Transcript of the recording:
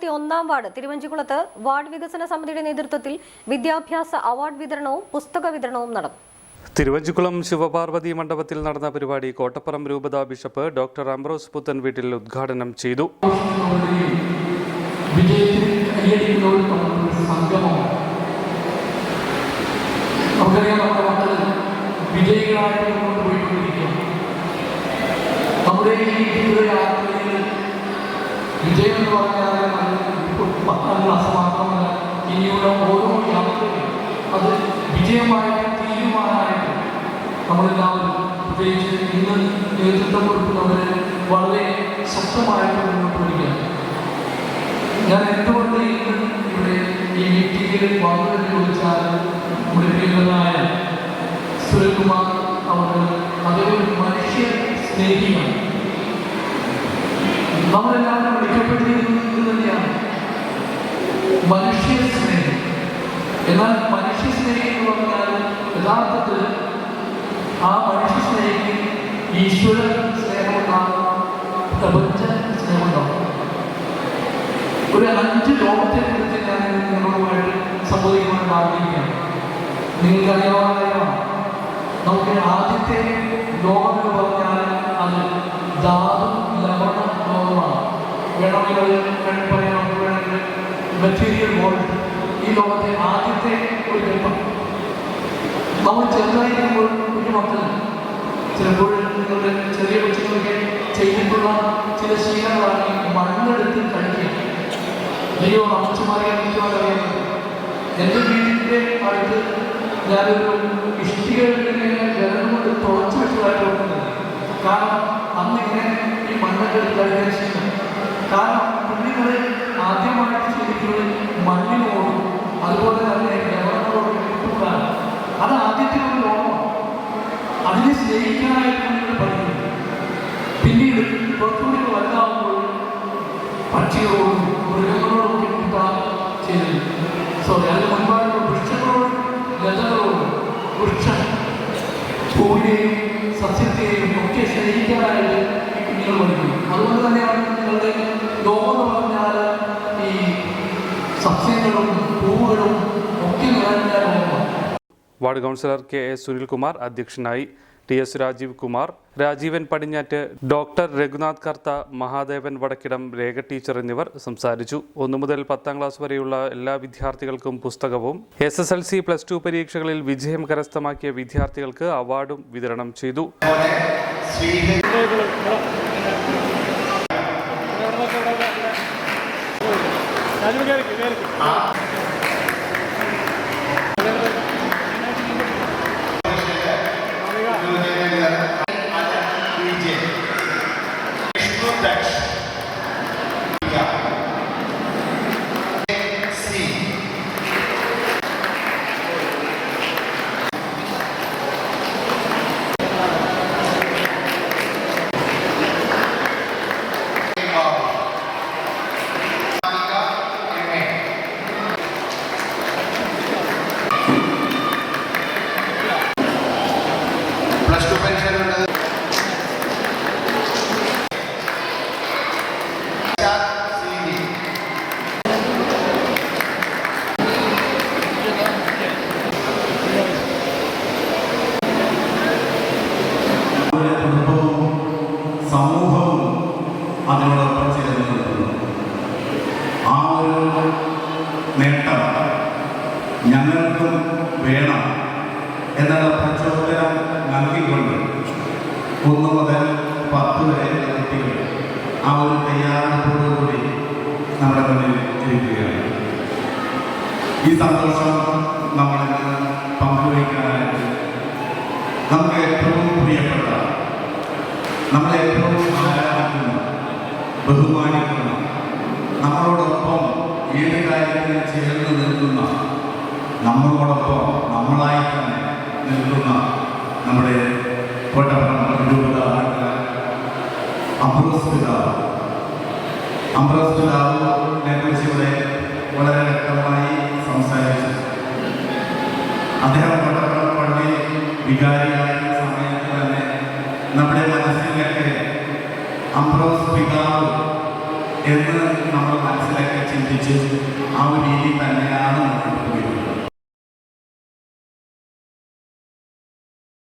ഇരുപത്തി ഒന്നാം ward തിരുവഞ്ചിക്കുളത്ത് ward വികസന സമിതിയുടെ നേതൃത്വത്തിൽ വിദ്യാഭ്യാസ അവാർഡ് വിതരണവും പുസ്തക വിതരണവും നടന്നു. തിരുവഞ്ചിക്കുളം ശിവപാർവതി മണ്ഡപത്തിൽ നടന്ന പരിപാടി കോട്ടപ്പുറം രൂപതാ ബിഷപ്പ് ഡോക്ടർ അംബ്രോസ് പുത്തൻ വീട്ടിൽ ഉദ്ഘാടനം ചെയ്തു. വിജയികളായിട്ട് മുന്നോട്ട് പോയിക്കൊണ്ടിരിക്കുക നമ്മുടെ ഈ ജീവിതയാത്രയിൽ വിജയം എന്ന് പറഞ്ഞാൽ ഇപ്പോൾ പത്താം ഇനിയുള്ള ഓരോ യാത്രയും അത് വിജയമായിട്ട് തീരുമാനമായിട്ട് നമ്മളെല്ലാവരും പ്രത്യേകിച്ച് ഇന്ന് നേതൃത്വം കൊടുക്കുന്നവരെ വളരെ ശക്തമായിട്ട് മുന്നോട്ട് വരികയാണ്. ഞാൻ എന്തുകൊണ്ട് ഇന്ന് ഇവിടെ ഈ മീറ്റിംഗിൽ വന്നതെന്ന് ചോദിച്ചാൽ നമ്മുടെ പ്രിയങ്കരനായ സുരകുമാർ അവർ അതൊരു മനുഷ്യ സ്നേഹിയാണ്. നമ്മളെല്ലാവരും തന്നെയാണ്. മനുഷ്യ സ്നേഹം. എന്നാൽ മനുഷ്യ സ്നേഹം എന്ന് പറഞ്ഞാൽ യഥാർത്ഥത്തിൽ ആ മനുഷ്യ സ്നേഹിക്ക് ഈശ്വര സ്നേഹമുണ്ടാകും പ്രപഞ്ച സ്നേഹമുണ്ടാകും. ഒരു അഞ്ച് ലോകത്തെ കുറിച്ച് ഞാൻ നിങ്ങളുമായിട്ട് സംവദിക്കുവാൻ ആഗ്രഹിക്കുകയാണ്. നിങ്ങൾക്കറിയാവുന്നതാണ് നമുക്ക് ആദ്യത്തെ ലോകം എന്ന് പറഞ്ഞാൽ അത് ധാതു വേണമെങ്കിൽ പറയാം വേണമെങ്കിൽ മെറ്റീരിയൽ വേൾഡ് ഈ ലോകത്തെ ആദ്യത്തെ ഒരു ഘട്ടം നമ്മൾ ചെറുതായിരിക്കുമ്പോൾ കുഞ്ഞു മക്കൾ ചിലപ്പോൾ നിങ്ങളുടെ ചെറിയ കൊച്ചുങ്ങളൊക്കെ ചെയ്തിട്ടുള്ള ചില ശീലങ്ങളാണ് മണ്ണെടുത്ത് കഴിക്കുക അയ്യോ അമ്മച്ചുമാരെ എനിക്കറിയാം എന്റെ വീടിന്റെ അടുത്ത് ഞാനൊരു ഇഷ്ടികളിങ്ങനെ ജലം കൊണ്ട് തുളച്ചു വെച്ചതായിട്ട് ഓർക്കുന്നത് കാരണം അന്നിങ്ങനെ ഈ മണ്ണൊക്കെ കഴിക്കാൻ ശീലം. കാരണം കുഞ്ഞുങ്ങൾ ആദ്യമായിട്ട് ശരിക്കുന്നത് മണ്ണിനോടും അതുപോലെ തന്നെ ജലങ്ങളോടും കിട്ടുന്നതാണ് അത് ആദ്യത്തെ ഒരു ലോകമാണ് അതിനെ സ്നേഹിക്കാനായിട്ട് കുഞ്ഞുങ്ങൾ പഠിക്കുന്നു പിന്നീട് കുറച്ചുകൂടി വലുതാകുമ്പോൾ പക്ഷികളോടും മൃഗങ്ങളോടും ലോകം എന്ന് പറഞ്ഞാൽ ഈ സസ്യങ്ങളും പൂവുകളും ഒക്കെ നിറഞ്ഞ ward councillor K A Sunilkumar അധ്യക്ഷനായി T S Rajeev Kumar Rajeevan Padinjattu doctor Raghunath Kartha Mahadevan Vadakkidam Rekha teacher എന്നിവർ സംസാരിച്ചു. ഒന്നു മുതൽ പത്താം ക്ലാസ് വരെയുള്ള എല്ലാ വിദ്യാർത്ഥികൾക്കും പുസ്തകവും S S L C plus two പരീക്ഷകളിൽ വിജയം കരസ്ഥമാക്കിയ വിദ്യാർത്ഥികൾക്ക് അവാർഡും വിതരണം ചെയ്തു പ്ലസ് ടു പരീക്ഷയിലുള്ളത് കുടുംബവും സമൂഹവും അതിനോടൊപ്പം ചേർന്ന് നിൽക്കുന്നു ആ ഒരു നേട്ടം ഞങ്ങൾക്കും വേണം എന്നുള്ള പ്രചോദനം നൽകിക്കൊണ്ട് ഒന്ന് മുതൽ പത്ത് വരെ കുട്ടികൾ ആ ഒരു തയ്യാറെടുപ്പോടുകൂടി നമ്മുടെ മുന്നിൽ ഇരിക്കുകയാണ്. ഈ സന്തോഷം നമ്മളെ പങ്കുവയ്ക്കാനായിട്ട് നമുക്ക് ഏറ്റവും പ്രിയപ്പെട്ട നമ്മളെ ഏറ്റവും ആരാധിക്കുന്ന ബഹുമാനിക്കുന്ന നമ്മളോടൊപ്പം ഏത് കാര്യത്തിനും ചേർന്ന് നിൽക്കുന്ന നമ്മളോടൊപ്പം നമ്മളായി നിൽക്കുന്ന നമ്മുടെ അംബ്രോസ് പിതാവ്. അംബ്രോസ് പിതാവിനെ കുറിച്ച് ഇവിടെ വളരെ വ്യക്തമായി സംസാരിച്ചു. അദ്ദേഹം കോട്ടപ്പുറം പള്ളി വികാരിയായ സമയത്ത് തന്നെ നമ്മുടെ മനസ്സിലൊക്കെ അംബ്രോസ് പിതാവ് എന്ന് നമ്മൾ മനസ്സിലൊക്കെ ചിന്തിച്ച് ആ ഒരു രീതി തന്നെയാണ് മുന്നോട്ട് പോയിരുന്നത്.